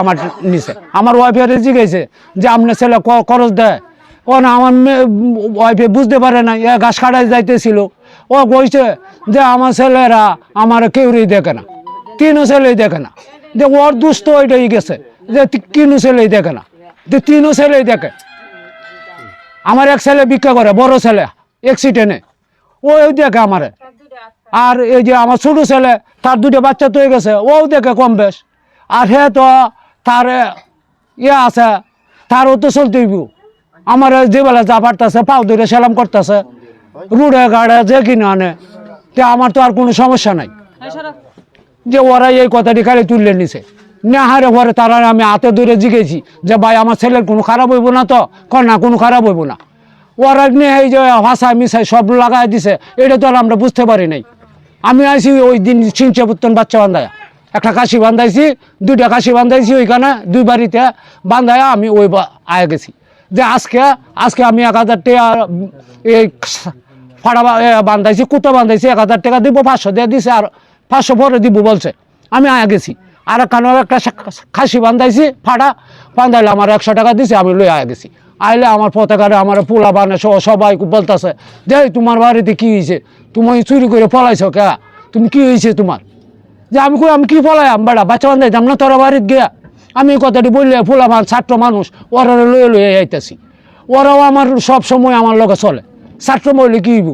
আমার নিচে আমার ওয়াইফের জিজ্ঞেসে যে আপনার ছেলে খরচ দেয়। ও না, আমার ওয়াইফে বুঝতে পারে না এ ঘাস কাটাই যাইতেছিল। ও কইছে যে আমার ছেলেরা আমার কেউই দেখে না, তিনও ছেলেই দেখে না। যে ওর দুস্থ ওইটাই গেছে, যে তিনও ছেলেই দেখে না, যে তিনও ছেলেই দেখে। আমার এক ছেলে ভিক্ষা করে, বড় ছেলে অ্যাক্সিডেন্টে ও ওই দেখে আমারে। আর এই যে আমার ছোট ছেলে, তার দুটো বাচ্চা তো হয়ে গেছে ও দেখে কম বেশ। আর হে তো তার ইয়ে আছে তারও তো চলতে হইব আমার যে বেলা যা পারতেছে পাও ধরে সেলাম করতেছে। রুড়ে গাড়ে যে কিনে আনে তে আমার তো আর কোনো সমস্যা নাই। যে ওরা এই কথাটি খালি তুললে নিছে। না হারে পরে তারা আমি হাতে ধরে জিগেছি যে ভাই আমার ছেলের কোনো খারাপ হইব না তো না কোনো খারাপ হইব না। ওরা নিয়ে এই যে ভাষা মিশাই সব লাগাই দিছে এটা তো আর আমরা বুঝতে পারি নাই। আমি আইসি ওই দিন সিংচে পুত্তন বাচ্চা বান্ধায়। একটা কাশি বান্ধাইছি, দুইটা কাশি বান্ধাইছি ওইখানে, দুই বাড়িতে বান্ধায় আমি ওই আয়া গেছি। যে আজকে আজকে আমি এক হাজার টাকা এই ফাড়া বান্ধাইছি, কুতো বান্ধাইছি, এক হাজার টাকা দিব, পাঁচশো দিয়ে দিছে, আর পাঁচশো পরে দিব বলছে। আমি আয়া গেছি। আর কানোর একটা খাসি বান্ধাইছি ফাটা বান্ধাইলে আমার একশো টাকা দিছে, আমি লই আয়া গেছি। আইলে আমার পতাকারে আমার পোলা বানে সহ সবাই বলতেছে, যে তোমার বাড়িতে কি হয়েছে তুমি চুরি করে পলাইছো কে? তুমি কী হয়েছে তোমার? যে আমি কই, আমি কি পলাইম বেড়া? বাচ্চা বান্ধাইতাম না, তোরা বাড়িতে গিয়া। আমি কথাটি বললে ফুলা মান ছাত্র মানুষ ওরা লয়ে লয়ে যাইতেছি ওরাও আমার সব সময় আমার লগে চলে। ছাত্র কি হইব?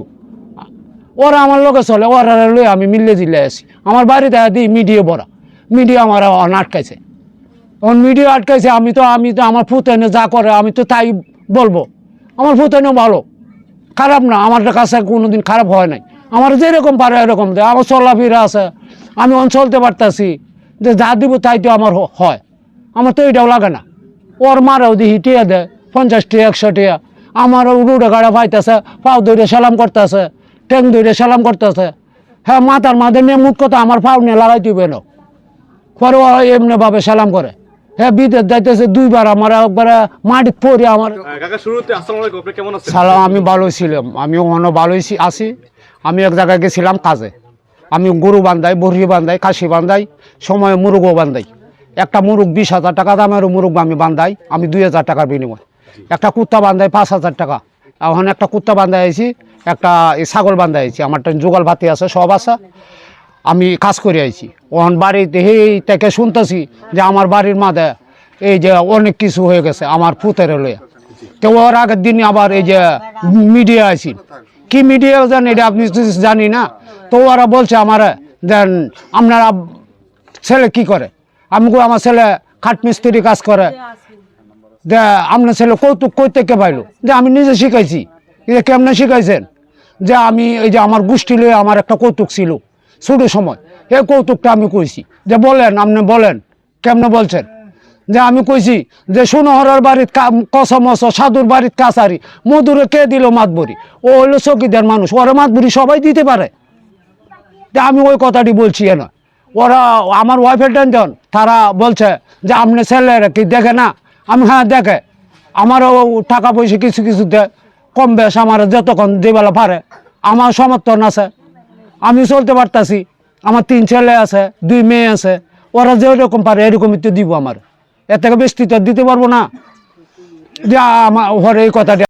ওরা আমার লোকে চলে ওরা লই আমি মিললে জিলে আসি আমার বাড়িতে দিই মিডিয়া বড়া মিডিয়া আমার আটকাইছে। তখন মিডিয়া আটকাইছে, আমি তো আমি তো, আমার ফুতেনে যা করে, আমি তো তাই বলব। আমার ফুতেনে ভালো। খারাপ না, আমার কাছে কোনোদিন খারাপ হয় নাই। আমার যেরকম পারে এরকম দেয়। আমার চলাফেরা আছে। আমি অন চলতে পারতাছি যে যা দিব তাই তো আমার হয়। আমার তো এটাও লাগে না। ওর মারাও দিহি টিয়া দেয় পঞ্চাশ টিয়া একশো টিয়া। আমার রুডে গাড়া পাইতেছে পাও ধরে সালাম করতেছে ট্যাং ধরে সালাম করতেছে। হ্যাঁ মাথার মাঝে নিয়ে মুখ কথা আমার পাও নিয়ে লাগাই দিবে না। পরে ও এমনি ভাবে সালাম করে। হ্যাঁ বিদেশ যাইতেছে দুইবার আমার একবারে মাটি পরে আমার। সালাম আমি ভালোই ছিলাম। আমি অন্য ভালোই আছি। আমি এক জায়গায় গেছিলাম কাজে। আমি গরু বান্ধাই, বড়ি বান্ধাই, খাসি বান্ধাই, সময় মুরগও বান্ধাই। একটা মুরগ বিশ হাজার টাকা দামের মুরগ আমি বান্ধাই, আমি দুই হাজার টাকার বিনিময়। একটা কুত্তা বান্ধাই পাঁচ হাজার টাকা। এখন একটা কুত্তা বান্ধাই আইছি, একটা ছাগল বান্ধাই আইছি, আমার জোগাল ভাতি আছে, সব আছে। আমি কাজ করে আইছি। ওখান বাড়িতে এই থেকে শুনতেছি যে আমার বাড়ির মাঝে এই যে অনেক কিছু হয়ে গেছে, আমার পুতের লইয়া তো ওর আগের দিন আবার এই যে মিডিয়া আইছি। কি মিডিয়া জান এটা আপনি জানি না। তো ওরা বলছে আমার, দেন, আপনারা ছেলে কি করে? আমি আমার ছেলে খাট মিস্ত্রি কাজ করে। যে আপনার ছেলে কৌতুক কই থেকে পাইলো? যে আমি নিজে শিখাইছি। যে কেমনে শিখাইছেন? যে আমি এই যে আমার গোষ্ঠী লয়ে আমার একটা কৌতুক ছিল ছোট সময়। এই কৌতুকটা আমি কইছি। যে বলেন, আপনি বলেন, কেমনে বলছেন? যে আমি কইছি যে সোনহরার বাড়ির কসমস সাধুর বাড়ির কাছারি, মধুরে কে দিল মাতবরি? ও হইল চকিদার মানুষ, ওরা মাতবরি সবাই দিতে পারে। আমি ওই কথাটি বলছি না ওরা, আমার ওয়াইফের টেনশন তারা বলছে যে আপনি ছেলেরা কি দেখে না? আমি হ্যাঁ দেখে। আমারও টাকা পয়সা কিছু কিছু দেয় কম বেশ, আমার যতক্ষণ যেবেলা পারে, আমার সমর্থন আছে। আমি চলতে পারতাছি। আমার তিন ছেলে আছে, দুই মেয়ে আছে। ওরা যেরকম পারে, এরকমই তো দিব আমার। এর থেকে বেশি দিতে পারব না। যে আমার এই কথাটি